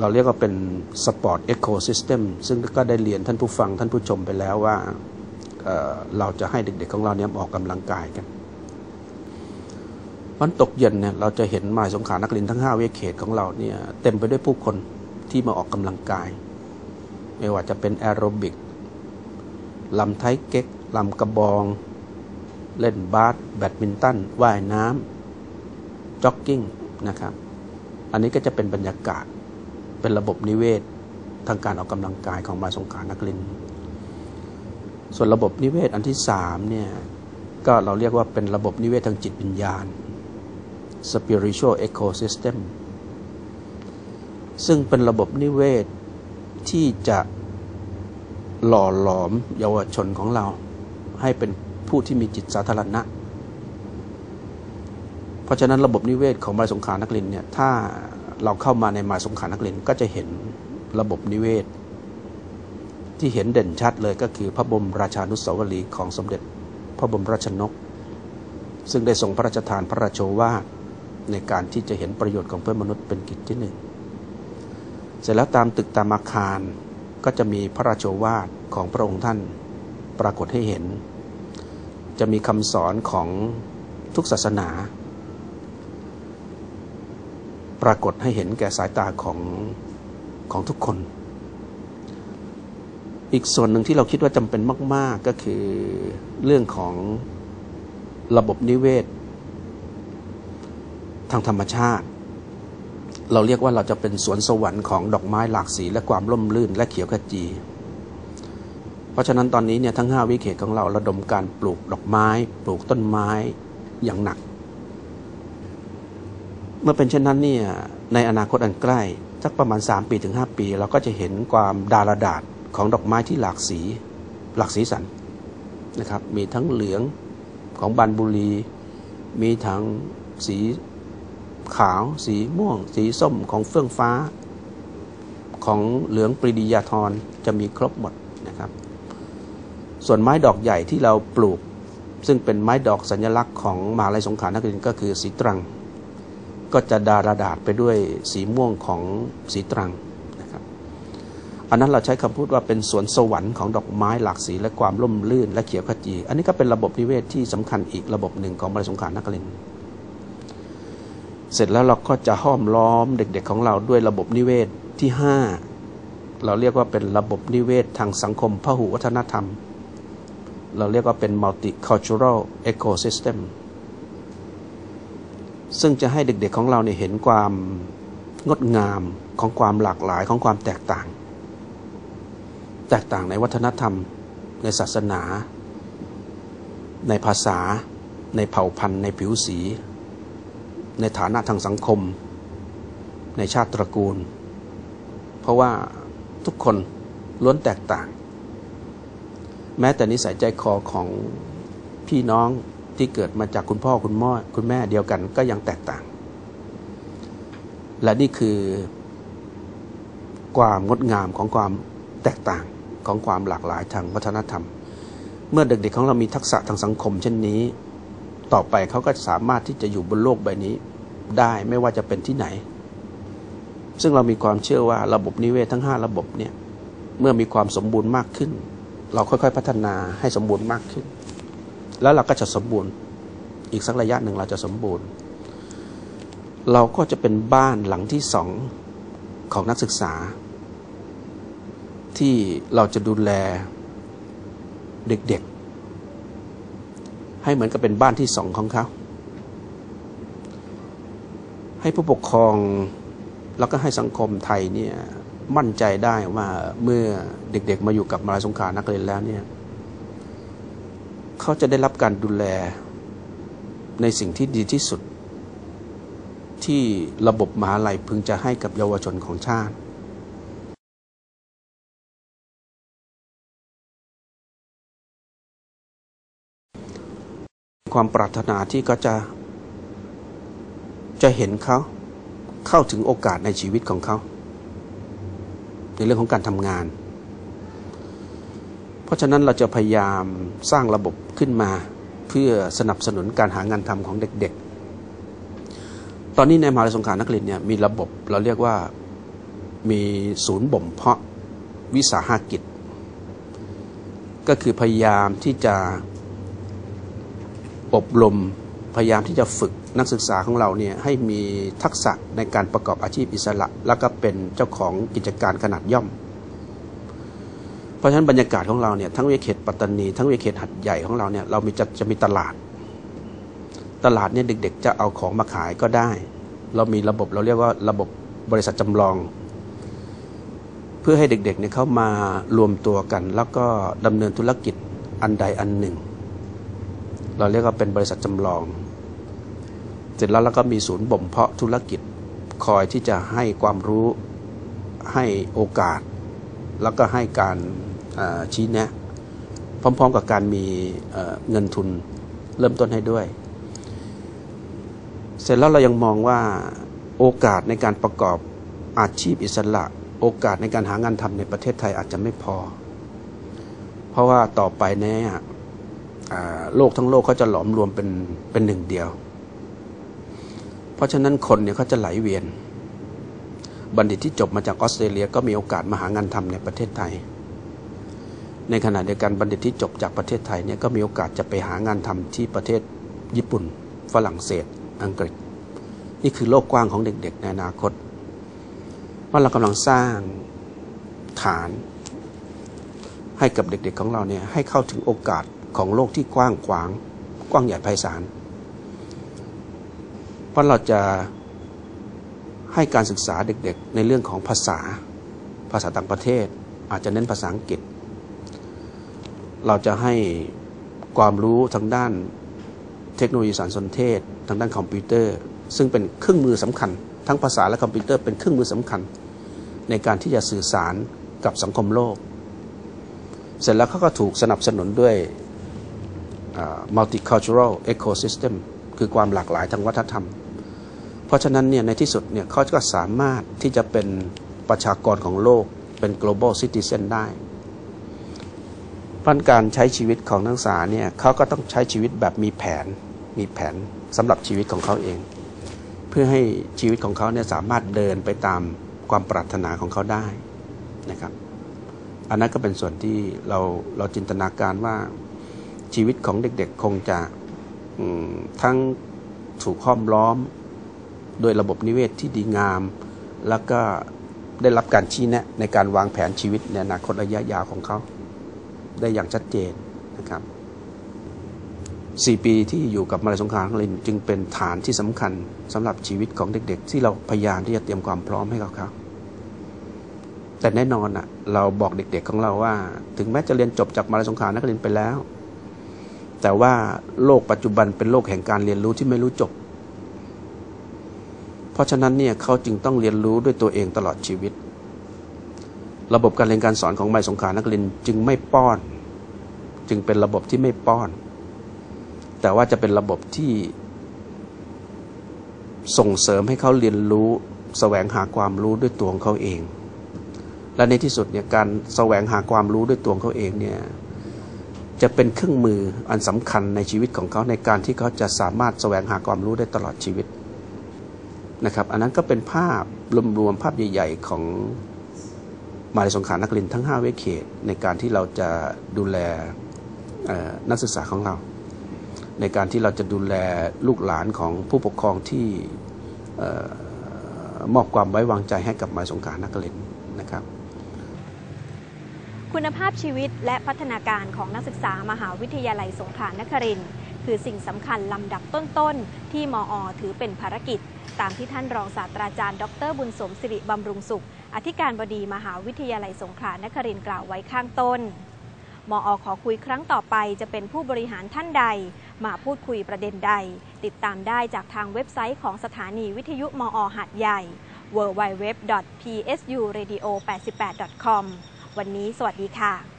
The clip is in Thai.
เราเรียกว่าเป็นสปอร์ตเอโคซิสเต็มซึ่งก็ได้เรียนท่านผู้ฟังท่านผู้ชมไปแล้วว่าเเราจะให้เด็กๆของเราเนี่ยออกกำลังกายกันวันตกเย็นเนี่ยเราจะเห็นมายสงขานักเรียนทั้ง 5 เวเขตของเราเนี่ยเต็มไปด้วยผู้คนที่มาออกกำลังกาย ไม่ว่าจะเป็นแอโรบิกลำไทเก๊กลำกระบอง เล่นบาสแบดมินตันว่ายน้ำจ็อกกิ้งนะครับ อันนี้ก็จะเป็นบรรยากาศ เป็นระบบนิเวศทางการออกกำลังกายของมายสงขารนักเรียนส่วนระบบนิเวศอันที่สามเนี่ยก็เราเรียกว่าเป็นระบบนิเวศทางจิตวิญญาณ spiritual ecosystem ซึ่งเป็นระบบนิเวศที่จะหล่อหลอมเยาวชนของเรา ให้เป็นผู้ที่มีจิตสาธารณะ เพราะฉะนั้นระบบนิเวศของมายสงขานักเรียนเนี่ยถ้า เราเข้ามาในมาสงขานักเรียนก็จะเห็นระบบนิเวศ ที่เห็นเด่นชัดเลยก็คือพระบรมราชานุสาวรีย์ของสมเด็จพระบรมราชนก ซึ่งได้ทรงพระราชทานพระราชโชวาทในการที่จะเห็นประโยชน์ของเพื่อนมนุษย์เป็นกิจที่หนึ่งเสร็จแล้วตามตึกตามอาคารก็จะมีพระราชโชวาทของพระองค์ท่านปรากฏให้เห็น จะมีคำสอนของทุกศาสนา ปรากฏให้เห็นแก่สายตาของของทุกคน อีกส่วนหนึ่งที่เราคิดว่าจำเป็นมาก ๆ ก็คือเรื่องของระบบนิเวศ ทางธรรมชาติ เราเรียกว่าเราจะเป็นสวนสวรรค์ของดอกไม้หลากสีและความร่มรื่นและเขียวขจี เพราะฉะนั้นตอนนี้เนี่ยทั้ง 5 วิเขตของเราระดมการปลูกดอกไม้ ปลูกต้นไม้อย่างหนัก มื่อเป็นเช่นนั้นเนี่ยในอนาคตอันใกล้สักประมาณ 3 ปีถึง 5 ปี เราก็จะเห็นความดาราดาษของดอกไม้ที่หลากสีหลากสีสันนะครับ มีทั้งเหลืองของบานบุรี มีทั้งสีขาว สีม่วง สีส้มของเฟื่องฟ้า ของเหลืองปรีดียาทรจะมีครบหมดนะครับ ส่วนไม้ดอกใหญ่ที่เราปลูก ซึ่งเป็นไม้ดอกสัญลักษณ์ของมหาลัยสงขลานักเรียนก็คือสีตรัง ก็จะดาราดาษไปด้วยสีม่วงของสีตรังนะครับ อันนั้นเราใช้คำพูดว่าเป็นสวนสวรรค์ของดอกไม้หลากสีและความร่มรื่นและเขียวขจี อันนี้ก็เป็นระบบนิเวศที่สำคัญอีกระบบหนึ่งของมหาลัยสงขลานักเรียนเสร็จแล้วเราก็จะห้อมล้อมเด็ก ๆ ของเราด้วยระบบนิเวศที่ 5 เราเรียกว่าเป็นระบบนิเวศทางสังคมพหุวัฒนธรรม เราเรียกว่าเป็น multicultural ecosystem ซึ่งจะให้เด็กๆของเราเนี่ยเห็นความงดงามของความหลากหลายของความแตกต่าง แตกต่างในวัฒนธรรม ในศาสนา ในภาษา ในเผ่าพันธุ์ ในผิวสี ในฐานะทางสังคม ในชาติตระกูล เพราะว่าทุกคนล้วนแตกต่าง แม้แต่นิสัยใจคอของพี่น้อง ที่เกิดมาจากคุณพ่อคุณม่อคุณแม่เดียวกันก็ยังแตกต่าง และนี่คือ ความงดงามของความแตกต่างของความหลากหลายทางวัฒนธรรม เมื่อเด็กๆของเรามีทักษะทางสังคม เช่นนี้ ต่อไปเขาก็สามารถที่จะอยู่บนโลกใบนี้ได้ไม่ว่าจะเป็นที่ไหน ซึ่งเรามีความเชื่อว่าระบบนิเวศทั้ง 5 ระบบเนี่ยเมื่อมีความสมบูรณ์มากขึ้น เราค่อยๆพัฒนาให้สมบูรณ์มากขึ้น แล้วเราก็จะสมบูรณ์ อีกสักระยะหนึ่งเราจะสมบูรณ์ เราก็จะเป็นบ้านหลังที่สองของนักศึกษา ที่เราจะดูแลเด็กๆ ให้เหมือนกับเป็นบ้านที่สองของเขา ให้ผู้ปกครองแล้วก็ให้สังคมไทยเนี่ยมั่นใจได้ว่าเมื่อเด็กๆมาอยู่กับมาลายสงขานักเรียนแล้วเนี่ย เขาจะได้รับการดูแลในสิ่งที่ดีที่สุด ที่ระบบมหาลัยพึงจะให้กับเยาวชนของชาติความปรารถนาที่ก็จะ จะเห็นเขาเข้าถึงโอกาสในชีวิตของเขา ในเรื่องของการทำงาน เพราะฉะนั้นเราจะพยายามสร้างระบบขึ้นมา เพื่อสนับสนุนการหางานทำของเด็กๆ ตอนนี้ในมหาวิทยาลัยสงขลานักเรียนเนี่ยมีระบบเราเรียกว่ามีศูนย์บ่มเพาะวิสาหกิจ ก็คือพยายามที่จะอบรมพยายามที่จะฝึกนักศึกษาของเราเนี่ยให้มีทักษะในการประกอบอาชีพอิสระ แล้วก็เป็นเจ้าของกิจการขนาดย่อม ราะฉะนั้นบรรยากาศของเราเนี่ยทั้งเวเขตปัตตานีทั้งเวเขตหัดใหญ่ของเราเนี่ยเรามีจะจะมีตลาด ตลาดเนี่ยเด็ก ๆ จะเอาของมาขายก็ได้ เรามีระบบเราเรียกว่าระบบบริษัทจำลอง เพื่อให้เด็กๆเนี่ยเข้ามารวมตัวกัน แล้วก็ดำเนินธุรกิจอันใดอันหนึ่ง เราเรียกว่าเป็นบริษัทจำลอง เสร็จแล้วเราก็มีศูนย์บ่มเพาะธุรกิจคอยที่จะให้ความรู้ให้โอกาส แล้วก็ให้การ ชี้แนะ พร้อม ๆ กับการมีเงินทุนเริ่มต้นให้ด้วย เสร็จแล้วเรายังมองว่าโอกาสในการประกอบอาชีพอิสระ โอกาสในการหางานทำในประเทศไทยอาจจะไม่พอ เพราะว่าต่อไปเนี่ยโลกทั้งโลกเขาจะหลอมรวมเป็นเป็นหนึ่งเดียว เพราะฉะนั้นคนเนี่ยเขาจะไหลเวียน บัณฑิตที่จบมาจากออสเตรเลียก็มีโอกาสมาหางานทำในประเทศไทย ในขณะเดียวกันบัณฑิตที่จบจากประเทศไทยเนี่ยก็มีโอกาสจะไปหางานทำที่ประเทศญี่ปุ่น ฝรั่งเศส อังกฤษ นี่คือโลกกว้างของเด็กๆ ในอนาคต ว่าเรากำลังสร้างฐานให้กับเด็กๆของเราเนี่ยให้เข้าถึงโอกาสของโลกที่กว้างขวาง กว้างใหญ่ไพศาล เพราะเราจะให้การศึกษาเด็กๆ ในเรื่องของภาษาภาษาต่างประเทศ อาจจะเน้นภาษาอังกฤษ เราจะให้ความรู้ทางด้านเทคโนโลยีสารสนเทศ ทางด้านคอมพิวเตอร์ ซึ่งเป็นเครื่องมือสำคัญ ทั้งภาษาและคอมพิวเตอร์เป็นเครื่องมือสำคัญ ในการที่จะสื่อสารกับสังคมโลก เสร็จแล้วเขาก็ถูกสนับสนุนด้วย multicultural ecosystem คือความหลากหลายทางวัฒนธรรม เพราะฉะนั้นเนี่ยในที่สุดเนี่ยเขาก็สามารถที่จะเป็นประชากรของโลกเป็น global citizen ได้ พันการใช้ชีวิตของนักศึกษาเนี่ยเขาก็ต้องใช้ชีวิตแบบมีแผน มีแผนสำหรับชีวิตของเขาเอง เพื่อให้ชีวิตของเขาเนี่ยสามารถเดินไปตามความปรารถนาของเขาได้นะครับ อันนั้นก็เป็นส่วนที่เราเราจินตนาการว่าชีวิตของเด็กๆ คงจะทั้งถูกห้อมล้อมโดยระบบนิเวศที่ดีงาม แล้วก็ได้รับการชี้แนะในการวางแผนชีวิตในอนาคตระยะยาวของเขา ได้อย่างชัดเจนนะครับสปีที่อยู่กับมาลายสงครามลินจึงเป็นฐานที่สำคัญสำหรับชีวิตของเด็กๆ ที่เราพยายามที่จะเตรียมความพร้อมให้เขาครับแต่แน่นอนอะ่ะ เราบอกเด็ก ๆของเราว่า ถึงแม้จะเรียนจบจากมาลายสงครามนักเรียนไปแล้ว แต่ว่าโลกปัจจุบันเป็นโลกแห่งการเรียนรู้ที่ไม่รู้จบ เพราะฉะนั้นเนี่ยเขาจึงต้องเรียนรู้ด้วยตัวเองตลอดชีวิต ระบบการเรียนการสอนของมาลายสงครานักเรียนจึงไม่ป้อน จึงเป็นระบบที่ไม่ป้อน แต่ว่าจะเป็นระบบที่ส่งเสริมให้เขาเรียนรู้แสวงหาความรู้ด้วยตัวของเขาเอง และในที่สุดเนี่ยการแสวงหาความรู้ด้วยตัวของเขาเองเนี่ยจะเป็นเครื่องมืออันสำคัญในชีวิตของเขาในการที่เขาจะสามารถแสวงหาความรู้ได้ตลอดชีวิตนะครับ อันนั้นก็เป็นภาพรวมๆภาพใหญ่ ๆ ของ มาลายสงขลานักเรียนทั้ง 5 เวเขตในการที่เราจะดูแลนักศึกษาของเรา ในการที่เราจะดูแลลูกหลานของผู้ปกครองที่มอบความไว้วางใจให้กับมาลายสงขลานักเรียนนะครับคุณภาพชีวิตและพัฒนาการของนักศึกษามหาวิทยาลัยสงขลานครินทร์คือสิ่งสำคัญลำดับต้นๆ ที่มอถือเป็นภารกิจ ตามที่ท่านรองศาสตราจารย์ ดรบุญสมสิริบำรุงสุข อธิการบดีมหาวิทยาลัยสงขลานครินทร์กล่าวไว้ข้างต้นมอขอคุยครั้งต่อไปจะเป็นผู้บริหารท่านใด มาพูดคุยประเด็นใด ติดตามได้จากทางเว็บไซต์ของสถานีวิทยุมอหัดใหญ่ www.psuradio88.com วันนี้สวัสดีค่ะ